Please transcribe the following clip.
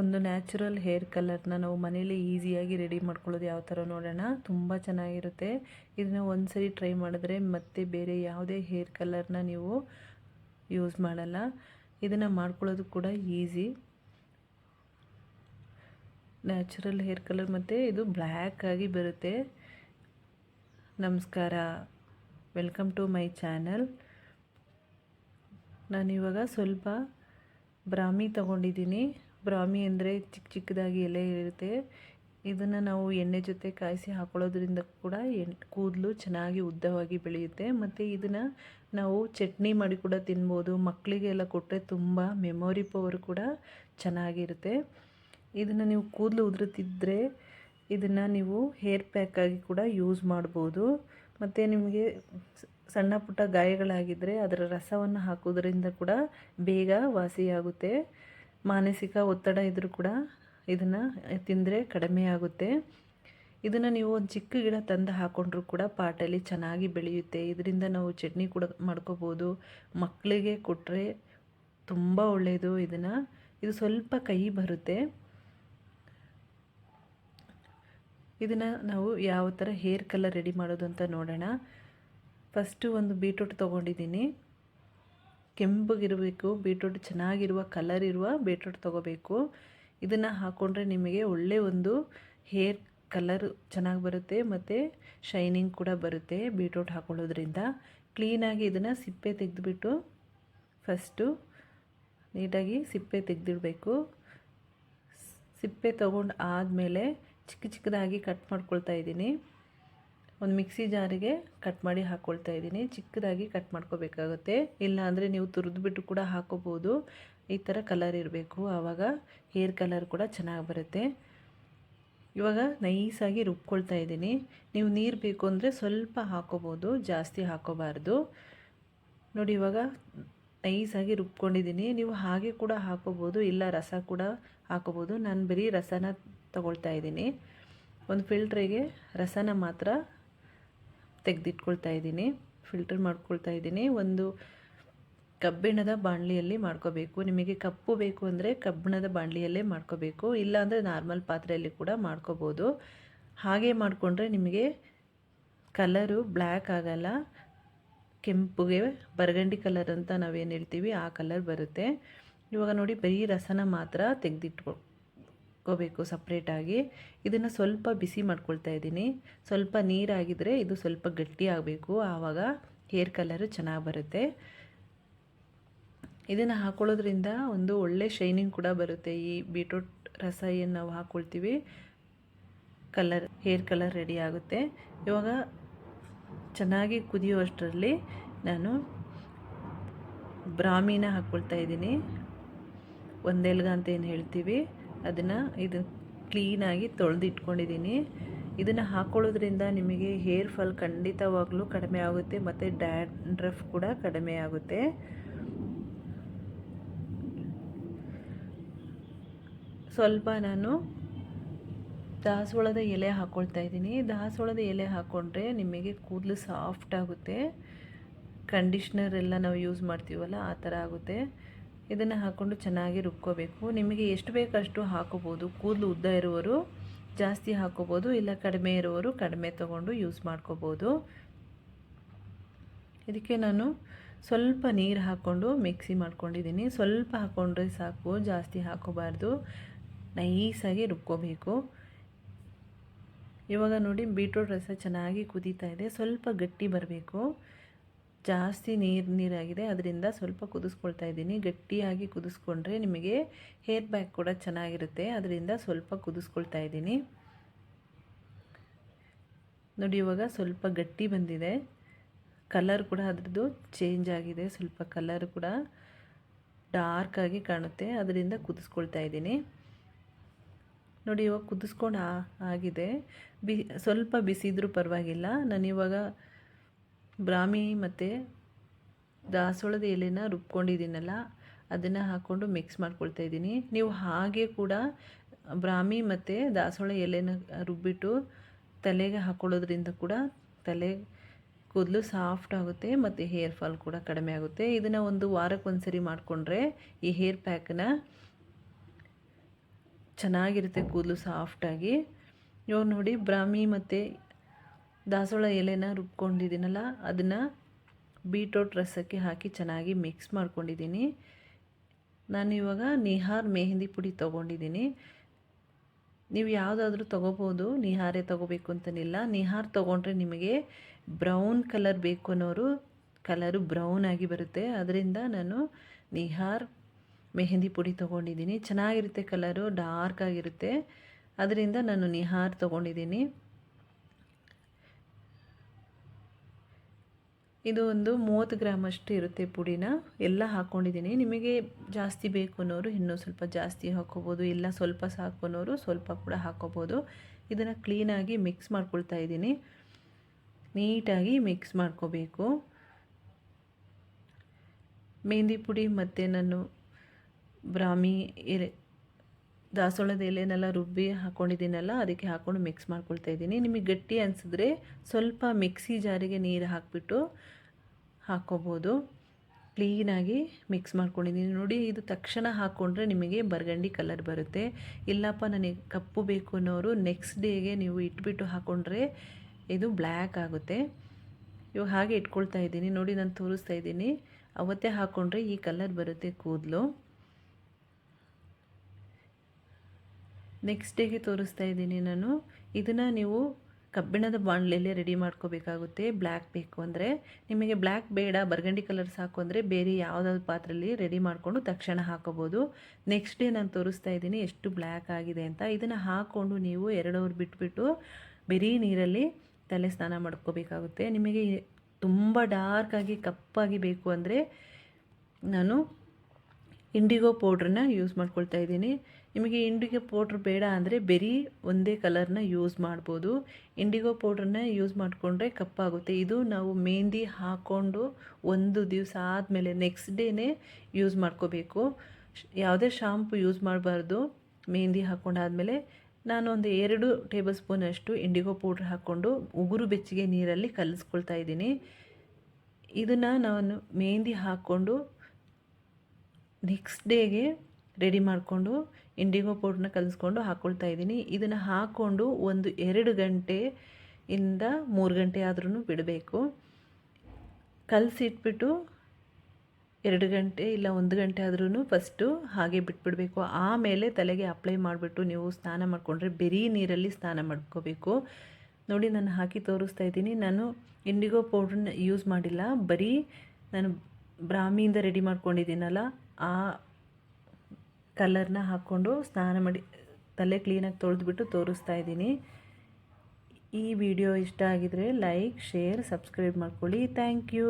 ಒಂದು natural hair ಕಲರ್ನ ನಾವು ಮನೇಲಿ ಈಸಿಯಾಗಿ ರೆಡಿ ಮಾಡ್ಕೊಳ್ಳೋದು ಯಾವ ಥರ ನೋಡೋಣ. ತುಂಬ ಚೆನ್ನಾಗಿರುತ್ತೆ. ಇದನ್ನು ಒಂದು ಸರಿ ಟ್ರೈ ಮಾಡಿದ್ರೆ ಮತ್ತೆ ಬೇರೆ ಯಾವುದೇ ಹೇರ್ ಕಲರ್ನ ನೀವು ಯೂಸ್ ಮಾಡಲ್ಲ. ಇದನ್ನು ಮಾಡ್ಕೊಳ್ಳೋದು ಕೂಡ ಈಸಿ. ನ್ಯಾಚುರಲ್ ಹೇರ್ ಕಲರ್ ಮತ್ತು ಇದು ಬ್ಲ್ಯಾಕ್ ಆಗಿ ಬರುತ್ತೆ. ನಮಸ್ಕಾರ. Welcome to my channel. ನಾನಿವಾಗ ಸ್ವಲ್ಪ ಬ್ರಾಹ್ಮಿ ತಗೊಂಡಿದ್ದೀನಿ. ಬ್ರಾಹ್ಮಿ ಅಂದರೆ ಚಿಕ್ಕ ಚಿಕ್ಕದಾಗಿ ಎಲೆ ಇರುತ್ತೆ. ಇದನ್ನು ನಾವು ಎಣ್ಣೆ ಜೊತೆ ಕಾಯಿಸಿ ಹಾಕೊಳ್ಳೋದ್ರಿಂದ ಕೂಡ ಎಣ್, ಕೂದಲು ಚೆನ್ನಾಗಿ ಉದ್ದವಾಗಿ ಬೆಳೆಯುತ್ತೆ. ಮತ್ತು ಇದನ್ನು ನಾವು ಚಟ್ನಿ ಮಾಡಿ ಕೂಡ ತಿನ್ಬೋದು. ಮಕ್ಕಳಿಗೆಲ್ಲ ಕೊಟ್ಟರೆ ತುಂಬ ಮೆಮೊರಿ ಪವರ್ ಕೂಡ ಚೆನ್ನಾಗಿರುತ್ತೆ. ಇದನ್ನು ನೀವು ಕೂದಲು ಉದುರುತ್ತಿದ್ದರೆ ಇದನ್ನು ನೀವು ಹೇರ್ ಪ್ಯಾಕಾಗಿ ಕೂಡ ಯೂಸ್ ಮಾಡ್ಬೋದು. ಮತ್ತು ನಿಮಗೆ ಸಣ್ಣ ಪುಟ್ಟ ಗಾಯಗಳಾಗಿದ್ದರೆ ಅದರ ರಸವನ್ನು ಹಾಕೋದ್ರಿಂದ ಕೂಡ ಬೇಗ ವಾಸಿಯಾಗುತ್ತೆ. ಮಾನಸಿಕ ಒತ್ತಡ ಇದ್ದರೂ ಕೂಡ ಇದನ್ನು ತಿಂದರೆ ಕಡಿಮೆ ಆಗುತ್ತೆ. ಇದನ್ನು ನೀವು ಒಂದು ಚಿಕ್ಕ ಗಿಡ ತಂದು ಹಾಕ್ಕೊಂಡ್ರೂ ಕೂಡ ಪಾಟಲ್ಲಿ ಚೆನ್ನಾಗಿ ಬೆಳೆಯುತ್ತೆ. ಇದರಿಂದ ನಾವು ಚಟ್ನಿ ಕೂಡ ಮಾಡ್ಕೋಬೋದು. ಮಕ್ಕಳಿಗೆ ಕೊಟ್ಟರೆ ತುಂಬ ಒಳ್ಳೆಯದು ಇದನ್ನು. ಇದು ಸ್ವಲ್ಪ ಕಹಿ ಬರುತ್ತೆ. ಇದನ್ನು ನಾವು ಯಾವ ಥರ ಹೇರ್ ಕಲರ್ ರೆಡಿ ಮಾಡೋದು ಅಂತ ನೋಡೋಣ. ಫಸ್ಟು ಒಂದು ಬೀಟ್ರೂಟ್ ತೊಗೊಂಡಿದ್ದೀನಿ. ಕೆಂಪಗಿರಬೇಕು ಬೀಟ್ರೂಟ್ ಚೆನ್ನಾಗಿರುವ ಕಲರ್ ಇರುವ ಬೀಟ್ರೂಟ್ ತೊಗೋಬೇಕು. ಇದನ್ನು ಹಾಕ್ಕೊಂಡ್ರೆ ನಿಮಗೆ ಒಳ್ಳೆಯ ಒಂದು ಹೇರ್ ಕಲರ್ ಚೆನ್ನಾಗಿ ಬರುತ್ತೆ ಮತ್ತು ಶೈನಿಂಗ್ ಕೂಡ ಬರುತ್ತೆ ಬೀಟ್ರೂಟ್ ಹಾಕೊಳ್ಳೋದ್ರಿಂದ. ಕ್ಲೀನಾಗಿ ಇದನ್ನು ಸಿಪ್ಪೆ ತೆಗೆದುಬಿಟ್ಟು ಫಸ್ಟು ನೀಟಾಗಿ ಸಿಪ್ಪೆ ತೆಗೆದಿಡಬೇಕು. ಸಿಪ್ಪೆ ತೊಗೊಂಡು ಆದಮೇಲೆ ಚಿಕ್ಕ ಚಿಕ್ಕದಾಗಿ ಕಟ್ ಮಾಡ್ಕೊಳ್ತಾ ಇದ್ದೀನಿ. ಒಂದು ಮಿಕ್ಸಿ ಜಾರಿಗೆ ಕಟ್ ಮಾಡಿ ಹಾಕ್ಕೊಳ್ತಾ ಇದ್ದೀನಿ. ಚಿಕ್ಕದಾಗಿ ಕಟ್ ಮಾಡ್ಕೋಬೇಕಾಗುತ್ತೆ. ಇಲ್ಲಾಂದರೆ ನೀವು ತುರಿದ್ಬಿಟ್ಟು ಕೂಡ ಹಾಕೋಬೋದು. ಈ ಥರ ಕಲರ್ ಇರಬೇಕು. ಆವಾಗ ಹೇರ್ ಕಲರ್ ಕೂಡ ಚೆನ್ನಾಗಿ ಬರುತ್ತೆ. ಇವಾಗ ನೈಸಾಗಿ ರುಬ್ಕೊಳ್ತಾ ಇದ್ದೀನಿ. ನೀವು ನೀರು ಬೇಕು ಅಂದರೆ ಸ್ವಲ್ಪ ಹಾಕೋಬೋದು. ಜಾಸ್ತಿ ಹಾಕೋಬಾರ್ದು. ನೋಡಿ, ಇವಾಗ ನೈಸಾಗಿ ರುಬ್ಕೊಂಡಿದ್ದೀನಿ. ನೀವು ಹಾಗೆ ಕೂಡ ಹಾಕೋಬೋದು. ಇಲ್ಲ ರಸ ಕೂಡ ಹಾಕೋಬೋದು. ನಾನು ಬರೀ ರಸನ ತಗೊಳ್ತಾ ಇದ್ದೀನಿ. ಒಂದು ಫಿಲ್ಟ್ರಿಗೆ ರಸನ ಮಾತ್ರ ತೆಗೆದಿಟ್ಕೊಳ್ತಾ ಇದ್ದೀನಿ ಫಿಲ್ಟರ್ ಮಾಡ್ಕೊಳ್ತಾ ಇದ್ದೀನಿ. ಒಂದು ಕಬ್ಬಿಣದ ಬಾಣಲಿಯಲ್ಲಿ ಮಾಡ್ಕೋಬೇಕು. ನಿಮಗೆ ಕಪ್ಪು ಬೇಕು ಅಂದರೆ ಕಬ್ಬಿಣದ ಬಾಣಲಿಯಲ್ಲೇ ಮಾಡ್ಕೋಬೇಕು. ಇಲ್ಲಾಂದರೆ ನಾರ್ಮಲ್ ಪಾತ್ರೆಯಲ್ಲಿ ಕೂಡ ಮಾಡ್ಕೋಬೋದು. ಹಾಗೆ ಮಾಡಿಕೊಂಡ್ರೆ ನಿಮಗೆ ಕಲರು ಬ್ಲ್ಯಾಕ್ ಆಗಲ್ಲ. ಕೆಂಪುಗೆ ಬರಗಂಡಿ ಕಲರ್ ಅಂತ ನಾವೇನು ಹೇಳ್ತೀವಿ, ಆ ಕಲರ್ ಬರುತ್ತೆ. ಇವಾಗ ನೋಡಿ, ಬರೀ ರಸನ ಮಾತ್ರ ತೆಗೆದಿಟ್ಕೊ ಬೇಕು ಸಪ್ರೇಟಾಗಿ ಇದನ್ನು ಸ್ವಲ್ಪ ಬಿಸಿ ಮಾಡ್ಕೊಳ್ತಾ ಇದ್ದೀನಿ. ಸ್ವಲ್ಪ ನೀರಾಗಿದ್ದರೆ ಇದು ಸ್ವಲ್ಪ ಗಟ್ಟಿ ಆಗಬೇಕು. ಆವಾಗ ಹೇರ್ ಕಲರು ಚೆನ್ನಾಗಿ ಬರುತ್ತೆ. ಇದನ್ನು ಹಾಕೊಳ್ಳೋದ್ರಿಂದ ಒಂದು ಒಳ್ಳೆ ಶೈನಿಂಗ್ ಕೂಡ ಬರುತ್ತೆ. ಈ ಬೀಟ್ರೂಟ್ ರಸ ಏನು ನಾವು ಹಾಕ್ಕೊಳ್ತೀವಿ ಕಲರ್ ಹೇರ್ ಕಲರ್ ರೆಡಿ ಆಗುತ್ತೆ. ಇವಾಗ ಚೆನ್ನಾಗಿ ಕುದಿಯುವಷ್ಟರಲ್ಲಿ ನಾನು ಬ್ರಾಹ್ಮಿನ ಹಾಕ್ಕೊಳ್ತಾ ಇದ್ದೀನಿ. ಒಂದೆಲ್ಗ ಅಂತ ಏನು ಹೇಳ್ತೀವಿ? ಅದನ್ನು ಇದು ಕ್ಲೀನಾಗಿ ತೊಳೆದಿಟ್ಕೊಂಡಿದ್ದೀನಿ ಇದನ್ನು ಹಾಕ್ಕೊಳ್ಳೋದ್ರಿಂದ ನಿಮಗೆ ಹೇರ್ ಫಾಲ್ ಖಂಡಿತವಾಗಲೂ ಕಡಿಮೆ ಆಗುತ್ತೆ, ಮತ್ತು ಡ್ಯಾಂಡ್ರಫ್ ಕೂಡ ಕಡಿಮೆ ಆಗುತ್ತೆ. ಸ್ವಲ್ಪ ನಾನು ದಾಸವಾಳದ ಎಲೆ ಹಾಕ್ಕೊಳ್ತಾ ಇದ್ದೀನಿ. ದಾಸವಾಳದ ಎಲೆ ಹಾಕ್ಕೊಂಡ್ರೆ ನಿಮಗೆ ಕೂದಲು ಸಾಫ್ಟ್ ಆಗುತ್ತೆ. ಕಂಡೀಷ್ನರ್ ಎಲ್ಲ ನಾವು ಯೂಸ್ ಮಾಡ್ತೀವಲ್ಲ, ಆ ಥರ ಆಗುತ್ತೆ. ಇದನ್ನು ಹಾಕ್ಕೊಂಡು ಚೆನ್ನಾಗಿ ರುಬ್ಕೋಬೇಕು. ನಿಮಗೆ ಎಷ್ಟು ಬೇಕಷ್ಟು ಹಾಕೋಬೋದು. ಕೂದಲು ಉದ್ದ ಇರುವವರು ಜಾಸ್ತಿ ಹಾಕೋಬೋದು, ಇಲ್ಲ ಕಡಿಮೆ ಇರುವವರು ಕಡಿಮೆ ತೊಗೊಂಡು ಯೂಸ್ ಮಾಡ್ಕೋಬೋದು. ಇದಕ್ಕೆ ನಾನು ಸ್ವಲ್ಪ ನೀರು ಹಾಕ್ಕೊಂಡು ಮಿಕ್ಸಿ ಮಾಡ್ಕೊಂಡಿದ್ದೀನಿ. ಸ್ವಲ್ಪ ಹಾಕ್ಕೊಂಡ್ರೆ ಸಾಕು, ಜಾಸ್ತಿ ಹಾಕೋಬಾರ್ದು. ನೈಸಾಗಿ ರುಬ್ಕೋಬೇಕು. ಇವಾಗ ನೋಡಿ ಬೀಟ್ರೂಟ್ ರಸ ಚೆನ್ನಾಗಿ ಕುದೀತಾ ಇದೆ. ಸ್ವಲ್ಪ ಗಟ್ಟಿ ಬರಬೇಕು. ಜಾಸ್ತಿ ನೀರು ನೀರಾಗಿದೆ. ಅದರಿಂದ ಸ್ವಲ್ಪ ಕುದಿಸ್ಕೊಳ್ತಾ ಇದ್ದೀನಿ. ಗಟ್ಟಿಯಾಗಿ ಕುದಿಸ್ಕೊಂಡ್ರೆ ನಿಮಗೆ ಹೇರ್ ಬ್ಯಾಗ್ ಕೂಡ ಚೆನ್ನಾಗಿರುತ್ತೆ. ಅದರಿಂದ ಸ್ವಲ್ಪ ಕುದಿಸ್ಕೊಳ್ತಾ ಇದ್ದೀನಿ. ನೋಡಿ, ಇವಾಗ ಸ್ವಲ್ಪ ಗಟ್ಟಿ ಬಂದಿದೆ. ಕಲರ್ ಕೂಡ ಅದರದ್ದು ಚೇಂಜ್ ಆಗಿದೆ. ಸ್ವಲ್ಪ ಕಲರ್ ಕೂಡ ಡಾರ್ಕ್ ಆಗಿ ಕಾಣುತ್ತೆ. ಅದರಿಂದ ಕುದಿಸ್ಕೊಳ್ತಾ ಇದ್ದೀನಿ. ನೋಡಿ, ಇವಾಗ ಕುದಿಸ್ಕೊಂಡು ಆಗಿದೆ. ಬಿ, ಸ್ವಲ್ಪ ಬಿಸಿದ್ರೂ ಪರವಾಗಿಲ್ಲ. ನಾನು ಇವಾಗ ಬ್ರಾಹ್ಮಿ ಮತ್ತು ದಾಸವಾಳದ ಎಲೆನ ರುಬ್ಕೊಂಡಿದ್ದೀನಲ್ಲ, ಅದನ್ನು ಹಾಕ್ಕೊಂಡು ಮಿಕ್ಸ್ ಮಾಡ್ಕೊಳ್ತಾ ಇದ್ದೀನಿ. ನೀವು ಹಾಗೆ ಕೂಡ ಬ್ರಾಹ್ಮಿ ಮತ್ತು ದಾಸವಾಳ ಎಲೆನ ರುಬ್ಬಿಟ್ಟು ತಲೆಗೆ ಹಾಕ್ಕೊಳ್ಳೋದ್ರಿಂದ ಕೂಡ ತಲೆ ಕೂದಲು ಸಾಫ್ಟ್ ಆಗುತ್ತೆ ಮತ್ತು ಹೇರ್ ಫಾಲ್ ಕೂಡ ಕಡಿಮೆ ಆಗುತ್ತೆ. ಇದನ್ನು ಒಂದು ವಾರಕ್ಕೆ ಒಂದು ಸರಿ ಮಾಡಿಕೊಂಡ್ರೆ ಈ ಹೇರ್ ಪ್ಯಾಕನ್ನ ಚೆನ್ನಾಗಿರುತ್ತೆ ಕೂದಲು ಸಾಫ್ಟಾಗಿ ಇವಾಗ ನೋಡಿ ಬ್ರಾಹ್ಮಿ ಮತ್ತು ದಾಸವಾಳ ಎಲೆನ ರುಬ್ಕೊಂಡಿದ್ದೀನಲ್ಲ, ಅದನ್ನು ಬೀಟ್ರೋಟ್ ರಸಕ್ಕೆ ಹಾಕಿ ಚೆನ್ನಾಗಿ ಮಿಕ್ಸ್ ಮಾಡ್ಕೊಂಡಿದ್ದೀನಿ. ನಾನು ಇವಾಗ ನಿಹಾರ್ ಮೆಹಂದಿ ಪುಡಿ ತೊಗೊಂಡಿದ್ದೀನಿ. ನೀವು ಯಾವುದಾದ್ರೂ ತೊಗೋಬೋದು, ನಿಹಾರೇ ತೊಗೋಬೇಕು ಅಂತನಿಲ್ಲ. ನಿಹಾರ್ ತೊಗೊಂಡ್ರೆ ನಿಮಗೆ ಬ್ರೌನ್ ಕಲರ್ ಬೇಕು ಅನ್ನೋರು, ಕಲರು ಬ್ರೌನ್ ಆಗಿ ಬರುತ್ತೆ. ಅದರಿಂದ ನಾನು ನಿಹಾರ್ ಮೆಹಂದಿ ಪುಡಿ ತೊಗೊಂಡಿದ್ದೀನಿ. ಚೆನ್ನಾಗಿರುತ್ತೆ ಕಲರು, ಡಾರ್ಕ್ ಆಗಿರುತ್ತೆ. ಅದರಿಂದ ನಾನು ನಿಹಾರ್ ತೊಗೊಂಡಿದ್ದೀನಿ. ಇದು ಒಂದು ಮೂವತ್ತು ಗ್ರಾಮ್ ಅಷ್ಟು ಇರುತ್ತೆ ಪುಡಿನ. ಎಲ್ಲ ಹಾಕ್ಕೊಂಡಿದ್ದೀನಿ ನಿಮಗೆ ಜಾಸ್ತಿ ಬೇಕು ಅನ್ನೋರು ಇನ್ನೂ ಸ್ವಲ್ಪ ಜಾಸ್ತಿ ಹಾಕ್ಕೋಬೋದು ಇಲ್ಲ ಸ್ವಲ್ಪ ಸಾಕು ಅನ್ನೋರು ಸ್ವಲ್ಪ ಕೂಡ ಹಾಕ್ಕೋಬೋದು ಇದನ್ನು ಕ್ಲೀನಾಗಿ ಮಿಕ್ಸ್ ಮಾಡ್ಕೊಳ್ತಾ ಇದ್ದೀನಿ. ನೀಟಾಗಿ ಮಿಕ್ಸ್ ಮಾಡ್ಕೋಬೇಕು. ಮೆಹಂದಿ ಪುಡಿ ಮತ್ತು ನಾನು ಬ್ರಾಹ್ಮಿ ಎಲೆ ದಾಸವಾಳದ ಎಲೆನೆಲ್ಲ ರುಬ್ಬಿ ಹಾಕ್ಕೊಂಡಿದ್ದೀನಲ್ಲ ಅದಕ್ಕೆ ಹಾಕ್ಕೊಂಡು ಮಿಕ್ಸ್ ಮಾಡ್ಕೊಳ್ತಾ ಇದ್ದೀನಿ. ನಿಮಗೆ ಗಟ್ಟಿ ಅನಿಸಿದ್ರೆ ಸ್ವಲ್ಪ ಮಿಕ್ಸಿ ಜಾರಿಗೆ ನೀರು ಹಾಕಿಬಿಟ್ಟು ಹಾಕ್ಕೋಬೋದು. ಕ್ಲೀನಾಗಿ ಮಿಕ್ಸ್ ಮಾಡ್ಕೊಂಡಿದ್ದೀನಿ. ನೋಡಿ, ಇದು ತಕ್ಷಣ ಹಾಕ್ಕೊಂಡ್ರೆ ನಿಮಗೆ ಬರ್ಗಂಡಿ ಕಲರ್ ಬರುತ್ತೆ. ಇಲ್ಲಪ್ಪ, ನನಗೆ ಕಪ್ಪು ಬೇಕು ಅನ್ನೋರು ನೆಕ್ಸ್ಟ್ ಡೇಗೆ ನೀವು ಇಟ್ಬಿಟ್ಟು ಹಾಕ್ಕೊಂಡ್ರೆ ಇದು ಬ್ಲ್ಯಾಕ್ ಆಗುತ್ತೆ. ಇವಾಗ ಹಾಗೆ ಇಟ್ಕೊಳ್ತಾ ಇದ್ದೀನಿ. ನೋಡಿ, ನಾನು ತೋರಿಸ್ತಾ ಇದ್ದೀನಿ. ಅವತ್ತೇ ಹಾಕ್ಕೊಂಡ್ರೆ ಈ ಕಲರ್ ಬರುತ್ತೆ ಕೂದಲು. ನೆಕ್ಸ್ಟ್ ಡೇಗೆ ತೋರಿಸ್ತಾ ಇದ್ದೀನಿ ನಾನು. ಇದನ್ನು ನೀವು ಕಬ್ಬಿಣದ ಬಾಣಲೆಯಲ್ಲೇ ರೆಡಿ ಮಾಡ್ಕೋಬೇಕಾಗುತ್ತೆ. ಬ್ಲ್ಯಾಕ್ ಬೇಕು ಅಂದರೆ. ನಿಮಗೆ ಬ್ಲ್ಯಾಕ್ ಬೇಡ, ಬರ್ಗಂಡಿ ಕಲರ್ ಸಾಕು ಅಂದರೆ ಬೇರೆ ಯಾವುದಾದ್ರು ಪಾತ್ರೆಯಲ್ಲಿ ರೆಡಿ ಮಾಡಿಕೊಂಡು ತಕ್ಷಣ ಹಾಕೋಬೋದು. ನೆಕ್ಸ್ಟ್ ಡೇ ನಾನು ತೋರಿಸ್ತಾ ಇದ್ದೀನಿ ಎಷ್ಟು ಬ್ಲ್ಯಾಕ್ ಆಗಿದೆ ಅಂತ. ಇದನ್ನು ಹಾಕ್ಕೊಂಡು ನೀವು ಎರಡು ಅವರ್ ಬಿಟ್ಬಿಟ್ಟು ಬರೀ ನೀರಲ್ಲಿ ತಲೆ ಸ್ನಾನ ಮಾಡ್ಕೋಬೇಕಾಗುತ್ತೆ. ನಿಮಗೆ ತುಂಬ ಡಾರ್ಕಾಗಿ ಕಪ್ಪಾಗಿ ಬೇಕು ಅಂದರೆ ನಾನು ಇಂಡಿಗೋ ಪೌಡ್ರನ್ನ ಯೂಸ್ ಮಾಡ್ಕೊಳ್ತಾ ಇದ್ದೀನಿ. ನಿಮಗೆ ಇಂಡಿಗೋ ಪೌಡ್ರ್ ಬೇಡ ಅಂದರೆ ಬರೀ ಒಂದೇ ಕಲರ್ನ ಯೂಸ್ ಮಾಡ್ಬೋದು. ಇಂಡಿಗೋ ಪೌಡ್ರನ್ನ ಯೂಸ್ ಮಾಡಿಕೊಂಡ್ರೆ ಕಪ್ಪಾಗುತ್ತೆ. ಇದು ನಾವು ಮೆಹಂದಿ ಹಾಕ್ಕೊಂಡು ಒಂದು ದಿವಸ ಆದಮೇಲೆ ನೆಕ್ಸ್ಟ್ ಡೇನೇ ಯೂಸ್ ಮಾಡ್ಕೋಬೇಕು. ಯಾವುದೇ ಶಾಂಪು ಯೂಸ್ ಮಾಡಬಾರ್ದು. ಮೆಹಂದಿ ಹಾಕ್ಕೊಂಡಾದಮೇಲೆ ನಾನು ಒಂದು ಎರಡು ಟೇಬಲ್ ಸ್ಪೂನಷ್ಟು ಇಂಡಿಗೋ ಪೌಡ್ರ್ ಹಾಕ್ಕೊಂಡು ಉಗುರು ಬೆಚ್ಚಗೆ ನೀರಲ್ಲಿ ಕಲಿಸ್ಕೊಳ್ತಾ ಇದ್ದೀನಿ. ಇದನ್ನು ನಾನು ಮೆಹಂದಿ ಹಾಕ್ಕೊಂಡು ನೆಕ್ಸ್ಟ್ ಡೇಗೆ ರೆಡಿ ಮಾಡಿಕೊಂಡು ಇಂಡಿಗೋ ಪೌಡ್ರನ್ನ ಕಲಿಸ್ಕೊಂಡು ಹಾಕ್ಕೊಳ್ತಾ ಇದ್ದೀನಿ. ಇದನ್ನು ಹಾಕ್ಕೊಂಡು ಒಂದು ಎರಡು ಗಂಟೆ ಇಂದ ಮೂರು ಗಂಟೆ ಆದ್ರೂ ಬಿಡಬೇಕು. ಕಲಸಿಟ್ಬಿಟ್ಟು ಎರಡು ಗಂಟೆ ಇಲ್ಲ ಒಂದು ಗಂಟೆ ಆದ್ರೂ ಫಸ್ಟು ಹಾಗೆ ಬಿಟ್ಬಿಡಬೇಕು. ಆಮೇಲೆ ತಲೆಗೆ ಅಪ್ಲೈ ಮಾಡಿಬಿಟ್ಟು ನೀವು ಸ್ನಾನ ಮಾಡಿಕೊಂಡ್ರೆ ಬರೀ ನೀರಲ್ಲಿ ಸ್ನಾನ ಮಾಡ್ಕೋಬೇಕು. ನೋಡಿ, ನಾನು ಹಾಕಿ ತೋರಿಸ್ತಾ ಇದ್ದೀನಿ. ನಾನು ಇಂಡಿಗೋ ಪೌಡ್ರನ್ನ ಯೂಸ್ ಮಾಡಿಲ್ಲ. ಬರೀ ನಾನು ಬ್ರಾಹ್ಮಿಯಿಂದ ರೆಡಿ ಮಾಡ್ಕೊಂಡಿದ್ದೀನಲ್ಲ, ಆ ಕಲರ್ನ ಹಾಕ್ಕೊಂಡು ಸ್ನಾನ ಮಾಡಿ, ತಲೆ ಕ್ಲೀನಾಗಿ ತೊಳೆದ್ಬಿಟ್ಟು ತೋರಿಸ್ತಾ ಇದ್ದೀನಿ. ಈ ವಿಡಿಯೋ ಇಷ್ಟ ಆಗಿದರೆ ಲೈಕ್ ಶೇರ್ ಸಬ್ಸ್ಕ್ರೈಬ್ ಮಾಡ್ಕೊಳ್ಳಿ. Thank you